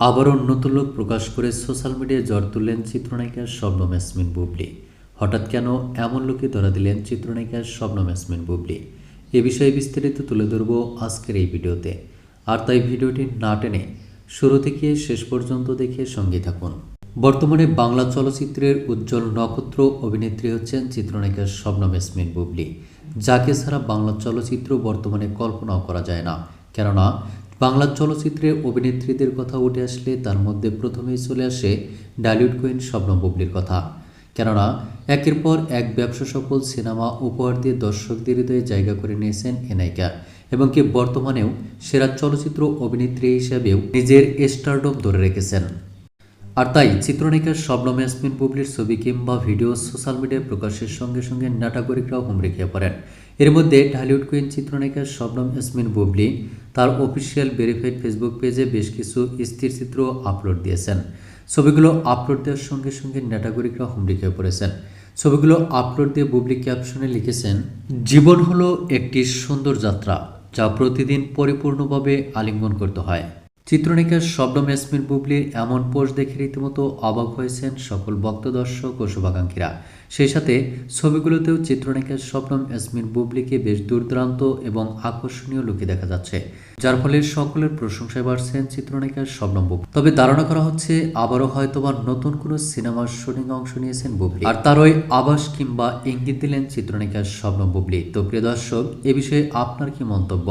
আবার নতুন লোক প্রকাশ করে সোশ্যাল মিডিয়ায় জ্বর তুললেন চিত্রনায়িকা শবনম ইয়াসমিন বুবলি। হঠাৎ কেন এমন লোকে ধরা দিলেন চিত্রনায়িকা শবনম ইয়াসমিন বুবলি? এ বিষয়ে বিস্তারিত তুলে ধরব আজকের এই ভিডিওতে। আর তাই ভিডিওটি না টেনে শুরু থেকে শেষ পর্যন্ত দেখে সঙ্গে থাকুন। বর্তমানে বাংলা চলচ্চিত্রের উজ্জ্বল নক্ষত্র অভিনেত্রী হচ্ছেন চিত্রনায়িকা শবনম ইয়াসমিন বুবলি। যাকে ছাড়া বাংলা চলচ্চিত্র বর্তমানে কল্পনাও করা যায় না। কেননা বাংলা চলচ্চিত্রে অভিনেত্রীদের কথা উঠে আসলে তার মধ্যে প্রথমেই চলে আসে ডালিউড কুইন শবনম বুবলির কথা। কেননা, একের পর এক ব্যবসা সফল সিনেমা উপহার দিয়ে দর্শকদের হৃদয়ে জায়গা করে নিয়েছেন এ নায়িকা এবং কি বর্তমানেও সেরা চলচ্চিত্র অভিনেত্রী হিসেবেও নিজের স্টারডম ধরে রেখেছেন। আর তাই চিত্রনায়িকা শবনম ইয়াসমিন বুবলির ছবি কিংবা ভিডিও সোশ্যাল মিডিয়ায় প্রকাশের সঙ্গে সঙ্গে নাটাগরিকরাও হুমড়ি খেয়ে পড়েন। এর মধ্যে ঢালিউড কুইন চিত্রনায়িকা শবনম ইয়াসমিন বুবলি তার অফিসিয়াল ভেরিফাইড ফেসবুক পেজে বেশ কিছু স্থির চিত্র আপলোড দিয়েছেন। ছবিগুলো আপলোড দেওয়ার সঙ্গে সঙ্গে নাটাগরিকরা হুমড়ি খেয়ে পড়েছেন। ছবিগুলো আপলোড দিয়ে বুবলি ক্যাপশনে লিখেছেন, জীবন হলো একটি সুন্দর যাত্রা যা প্রতিদিন পরিপূর্ণভাবে আলিঙ্গন করতে হয়। চিত্রনায়িকা শবনম ইয়াসমিন বুবলির এমন পোস্ট দেখে রীতিমতো অবাক হয়েছেন সকল ভক্ত, দর্শক ও শুভাকাঙ্ক্ষীরা। সেই সাথে ছবিগুলোতেও চিত্রনায়িকা শবনম ইয়াসমিন বুবলিকে বেশ দূরদূরান্ত এবং আকর্ষণীয় লুকে দেখা যাচ্ছে, যার ফলে সকলের প্রশংসায় বাড়ছেন চিত্রনায়িকা শবনম বুবলি। তবে ধারণা করা হচ্ছে, আবারও হয়তোবা নতুন কোনো সিনেমার শুটিং অংশ নিয়েছেন বুবলি। আর তারই আবাস কিংবা ইঙ্গিত দিলেন চিত্রনায়িকা শবনম বুবলি। তো প্রিয় দর্শক, এ বিষয়ে আপনার কি মন্তব্য?